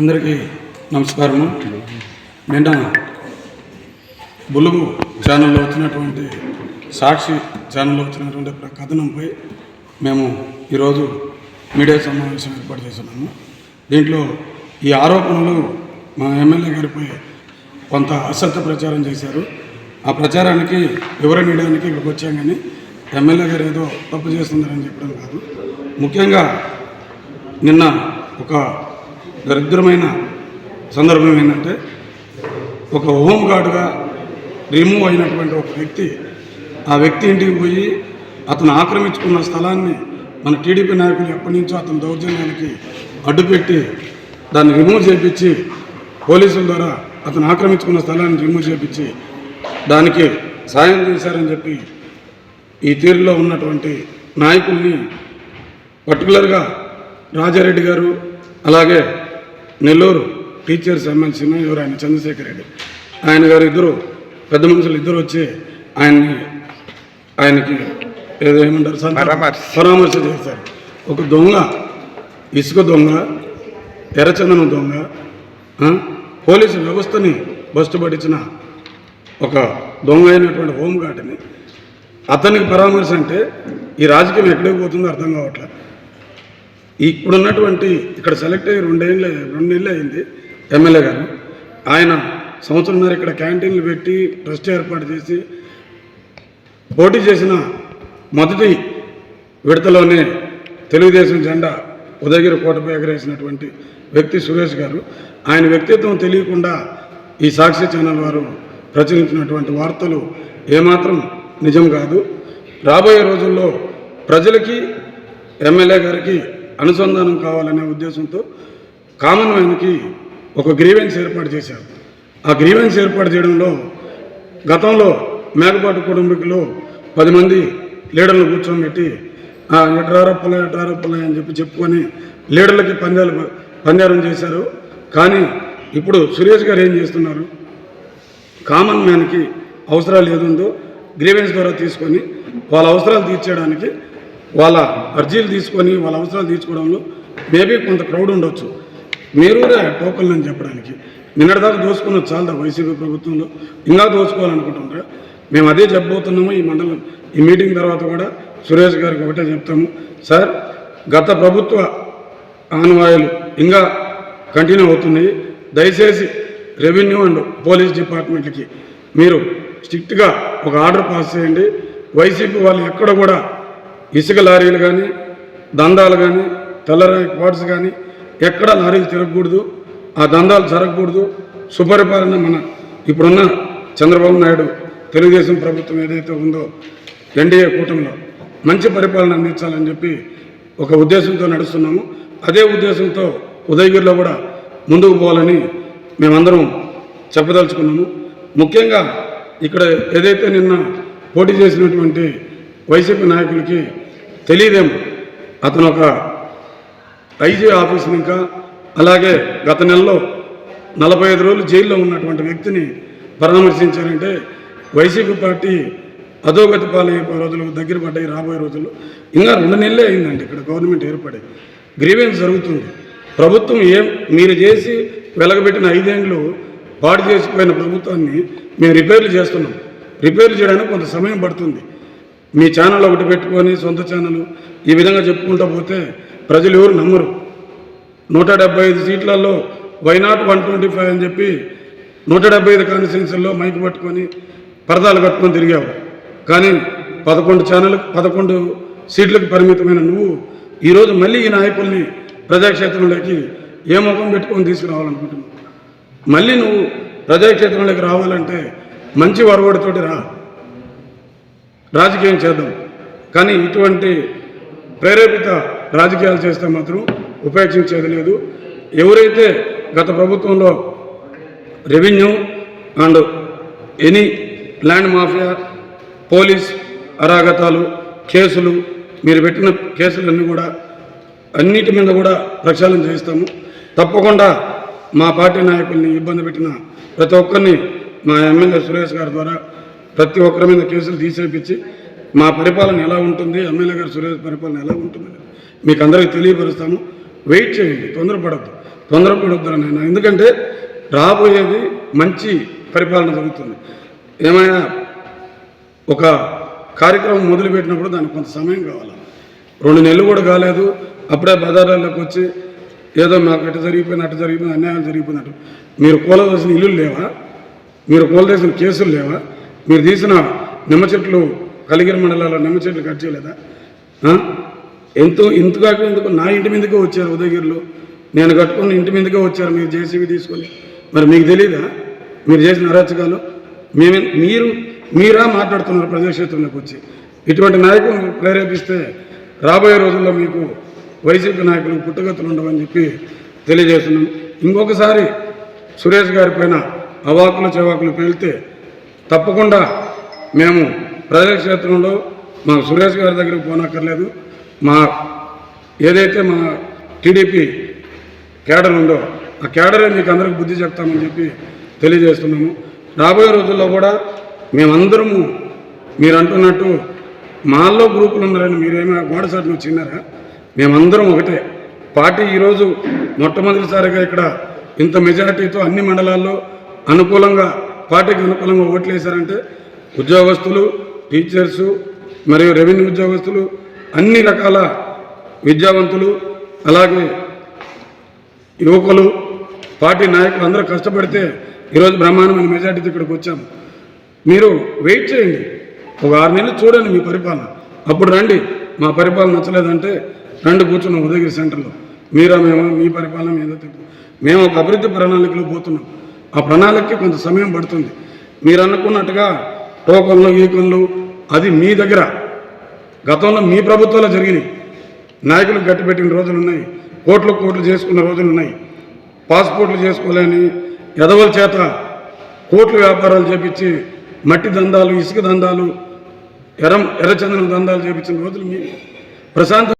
అందరికీ నమస్కారము. నిన్న బులుగు ఛానల్లో వచ్చినటువంటి సాక్షి ఛానల్లో వచ్చినటువంటి కథనంపై మేము ఈరోజు మీడియా సమావేశం ఏర్పాటు చేస్తున్నాము. దీంట్లో ఈ ఆరోపణలు మా ఎమ్మెల్యే గారిపై కొంత అసత్య ప్రచారం చేశారు. ఆ ప్రచారానికి వివరణీయడానికి ఇక్కడికి వచ్చాం కానీ ఎమ్మెల్యే గారు ఏదో తప్పు చేస్తున్నారని చెప్పడం కాదు. ముఖ్యంగా నిన్న ఒక దరిద్రమైన సందర్భం ఏంటంటే ఒక హోమ్ గార్డుగా రిమూవ్ అయినటువంటి ఒక వ్యక్తి ఆ వ్యక్తి ఇంటికి పోయి అతను ఆక్రమించుకున్న స్థలాన్ని మన టీడీపీ నాయకులు ఎప్పటి నుంచో అతని దౌర్జన్యానికి అడ్డుపెట్టి దాన్ని రిమూవ్ చేయించి పోలీసుల ద్వారా అతను ఆక్రమించుకున్న స్థలాన్ని రిమూవ్ చేయించి దానికి సాయం చేశారని చెప్పి ఈ తీరులో ఉన్నటువంటి నాయకుల్ని పర్టికులర్గా రాజారెడ్డి గారు అలాగే నెల్లూరు టీచర్స్ ఎమ్మెల్సీను ఎవరు ఆయన చంద్రశేఖర్ రెడ్డి. ఆయన గారు ఇద్దరు పెద్ద మనుషులు ఇద్దరు వచ్చి ఆయన్ని ఆయనకి ఏదో ఏమంటారు పరామర్శ. చేశారు. ఒక దొంగ ఇసుక దొంగ ఎర్రచందనం దొంగ పోలీసు వ్యవస్థని బస్టుపడిచిన ఒక దొంగ అయినటువంటి హోంగార్డ్ని. అతనికి పరామర్శ అంటే ఈ రాజకీయం ఎక్కడికి పోతుందో అర్థం కావట్లేదు. ఇప్పుడున్నటువంటి ఇక్కడ సెలెక్ట్ అయ్యి రెండేళ్ళు రెండేళ్ళు అయింది ఎమ్మెల్యే గారు. ఆయన సంవత్సరంన్నర ఇక్కడ క్యాంటీన్లు పెట్టి ట్రస్ట్ ఏర్పాటు చేసి పోటీ చేసిన మొదటి విడతలోనే తెలుగుదేశం జెండా ఉదయగిరి కోటపై ఎగరేసినటువంటి వ్యక్తి సురేష్ గారు. ఆయన వ్యక్తిత్వం తెలియకుండా ఈ సాక్షి ఛానల్ వారు ప్రచురించినటువంటి వార్తలు ఏమాత్రం నిజం కాదు. రాబోయే రోజుల్లో ప్రజలకి ఎమ్మెల్యే గారికి అనుసంధానం కావాలనే ఉద్దేశంతో కామన్ మ్యాన్కి ఒక గ్రీవెన్స్ ఏర్పాటు చేశారు. ఆ గ్రీవెన్స్ ఏర్పాటు చేయడంలో గతంలో మేకపాటు కుటుంబీకులు పది మంది లీడర్లు కూర్చోబెట్టి ఎట్రారప్పలే ఎట్రారప్పలే అని చెప్పి చెప్పుకొని లీడర్లకి పందాలు పందారం చేశారు. కానీ ఇప్పుడు సురేష్ గారు ఏం చేస్తున్నారు? కామన్ మ్యాన్కి అవసరాలు ఏదుందో గ్రీవెన్స్ ద్వారా తీసుకొని వాళ్ళ అవసరాలు తీర్చేయడానికి వాళ్ళ అర్జీలు తీసుకొని వాళ్ళ అవసరాలు తీర్చుకోవడంలో మేబీ కొంత క్రౌడ్ ఉండొచ్చు. మీరు టోకన్లు అని చెప్పడానికి. నిన్నటిదాకా దోచుకున్నది చాలా వైసీపీ ప్రభుత్వంలో? ఇంకా దోచుకోవాలనుకుంటున్నారా మేము అదే చెప్పబోతున్నాము ఈ మండలం. ఈ మీటింగ్ తర్వాత కూడా సురేష్ గారికి ఒకటే చెప్తాము. సార్ గత ప్రభుత్వ ఆనవాయులు ఇంకా కంటిన్యూ అవుతున్నాయి. దయచేసి రెవెన్యూ అండ్ పోలీస్ డిపార్ట్మెంట్కి మీరు స్ట్రిక్ట్గా ఒక ఆర్డర్ పాస్ చేయండి. వైసీపీ వాళ్ళు ఎక్కడ కూడా ఇసుక లారీలు కానీ దందాలు కానీ తెల్లరాయి క్వార్ట్స్ కానీ ఎక్కడ లారీలు తిరగకూడదు. ఆ దందాలు జరగకూడదు. సుపరిపాలన మన ఇప్పుడున్న చంద్రబాబు నాయుడు తెలుగుదేశం ప్రభుత్వం ఏదైతే ఉందో ఎన్డీఏ కూటమిలో మంచి పరిపాలన అందించాలని చెప్పి ఒక ఉద్దేశంతో నడుస్తున్నాము. అదే ఉద్దేశంతో ఉదయగిరిలో కూడా ముందుకు పోవాలని మేమందరం చెప్పదలుచుకున్నాము. ముఖ్యంగా ఇక్కడ ఏదైతే నిన్న పోటీ చేసినటువంటి వైసీపీ నాయకులకి తెలియదేమో. అతను ఒక ఐజీ ఆఫీస్ ఇంకా అలాగే గత నెలలో నలభై ఐదు రోజులు జైల్లో ఉన్నటువంటి వ్యక్తిని పరామర్శించారంటే వైసీపీ పార్టీ అధోగతి పాలయ్యే రోజులు దగ్గర పడ్డాయి రాబోయే రోజుల్లో. ఇంకా రెండు నెలలే అయిందండి ఇక్కడ గవర్నమెంట్ ఏర్పడి గ్రీవెన్స్ జరుగుతుంది. ప్రభుత్వం ఏం మీరు చేసి వెలగబెట్టిన ఐదేండ్లు పాడు చేసిపోయిన ప్రభుత్వాన్ని మేము రిపేర్లు చేస్తున్నాం. రిపేర్లు చేయడానికి కొంత సమయం పడుతుంది. మీ ఛానల్ ఒకటి పెట్టుకొని సొంత ఛానల్ ఈ విధంగా చెప్పుకుంటూ పోతే ప్రజలు ఎవరు నమ్మరు. నూట డెబ్బై ఐదు సీట్లలో వైనాట్ వన్ ట్వంటీ ఫైవ్ అని చెప్పి నూట డెబ్బై ఐదు కాన్స్టిట్యున్సీల్లో మైక్ పట్టుకొని పరదాలు కట్టుకొని తిరిగావు. కానీ పదకొండు ఛానల్ పదకొండు సీట్లకు పరిమితమైన నువ్వు ఈరోజు మళ్ళీ ఈ నాయకుల్ని ప్రజాక్షేత్రంలోకి ఏ ముఖం పెట్టుకొని తీసుకురావాలనుకుంటున్నావు? మళ్ళీ నువ్వు ప్రజాక్షేత్రంలోకి రావాలంటే మంచి వరవడితోటి రా. రాజకీయం చేద్దాం. కానీ ఇటువంటి ప్రేరేపిత రాజకీయాలు చేస్తే మాత్రం ఉపేక్షించేది లేదు. ఎవరైతే గత ప్రభుత్వంలో revenue and any land mafia police అరాగతాలు కేసులు మీరు పెట్టిన కేసులన్నీ కూడా అన్నిటి మీద కూడా ప్రక్షాళన చేస్తాము తప్పకుండా మా పార్టీ నాయకుల్ని ఇబ్బంది పెట్టిన ప్రతి ఒక్కరిని మా ఎమ్మెల్యే సురేష్ గారి ద్వారా ప్రతి ఒక్కరి మీద కేసులు తీసేపించి మా పరిపాలన ఎలా ఉంటుంది ఎమ్మెల్యే గారు సురేష్ పరిపాలన ఎలా ఉంటుంది మీకు అందరికీ తెలియపరుస్తాము వెయిట్ చేయండి తొందరపడద్దు అని నేను ఎందుకంటే రాబోయేది మంచి పరిపాలన జరుగుతుంది. ఏమైనా ఒక కార్యక్రమం మొదలుపెట్టినప్పుడు దానికి కొంత సమయం కావాలి. రెండు నెలలు కూడా కాలేదు అప్పుడే బజారాల్లోకి వచ్చి ఏదో మాకు అటు జరిగిపోయిన అటు జరిగిపోయింది అన్యాయం జరిగిపోయినట్టు. మీరు కూలదోసిన ఇల్లు లేవా? మీరు కూలదోసిన కేసులు లేవా? మీరు తీసిన నిమ్మ చెట్లు కలిగిరి మండలాల్లో నిమ్మ చెట్లు కట్ చేయలేదా? ఎంతో ఇంతగా ఎందుకు నా ఇంటి మీదకే వచ్చారు ఉదయగిరిలో? నేను కట్టుకున్న ఇంటి మీదకే వచ్చారు మీరు జేసీబీ తీసుకొని. మరి మీకు తెలియదా మీరు చేసిన అరాచకాలు? మేమే మీరు మీరా మాట్లాడుతున్నారు ప్రజాక్షేత్రంలోకి వచ్చి. ఇటువంటి నాయకులను ప్రేరేపిస్తే రాబోయే రోజుల్లో మీకు వైసీపీ నాయకులు పుట్టగతులు ఉండవని చెప్పి తెలియజేస్తున్నాం. ఇంకొకసారి సురేష్ గారి పైన అవాకులు చెవాకులు పేలితే తప్పకుండా మేము ప్రజాక్షేత్రంలో మా సురేష్ గారి దగ్గరికి పోనక్కర్లేదు. మా ఏదైతే మా టీడీపీ కేడర్ ఉందో ఆ కేడరే మీకు అందరికి బుద్ధి చెప్తామని చెప్పి తెలియజేస్తున్నాము. రాబోయే రోజుల్లో కూడా మేమందరము మీరు అంటున్నట్టు మాల్లో గ్రూపులు ఉన్నారని మీరేమో గోడ సాటును చిన్నారా? మేమందరం ఒకటే. పార్టీ ఈరోజు మొట్టమొదటిసారిగా ఇక్కడ ఇంత మెజారిటీతో అన్ని మండలాల్లో అనుకూలంగా పార్టీకి అనుకూలంగా ఓట్లు వేశారంటే ఉద్యోగస్తులు టీచర్సు మరియు రెవెన్యూ ఉద్యోగస్తులు అన్ని రకాల విద్యావంతులు అలాగే యువకులు పార్టీ నాయకులు అందరూ కష్టపడితే ఈరోజు బ్రహ్మాండమైన మెజార్టీతో ఇక్కడికి వచ్చాము. మీరు వెయిట్ చేయండి. ఒక ఆరు నెలలు చూడండి మీ పరిపాలన. అప్పుడు రండి. మా పరిపాలన నచ్చలేదంటే రండి కూర్చున్నాం ఉదయగిరి సెంటర్లో. మీరా మేము? మీ పరిపాలన ఏదో మేము ఒక అభివృద్ధి ప్రణాళికలో పోతున్నాం. ఆ ప్రణాళికకి కొంత సమయం పడుతుంది. మీరు అనుకున్నట్టుగా టోకన్లు ఈకన్లు అది మీ దగ్గర. గతంలో మీ ప్రభుత్వంలో జరిగినాయి. నాయకులు గట్టిపెట్టిన రోజులు ఉన్నాయి కోట్లు కోట్లు చేసుకున్న రోజులు ఉన్నాయి పాస్పోర్ట్లు చేసుకోలేని ఎదవల చేత కోట్ల వ్యాపారాలు చేపించి మట్టి దందాలు ఇసుక దందాలు ఎర్ర ఎర్రచందనం దందాలు చేపించిన రోజులు మీ ప్రశాంత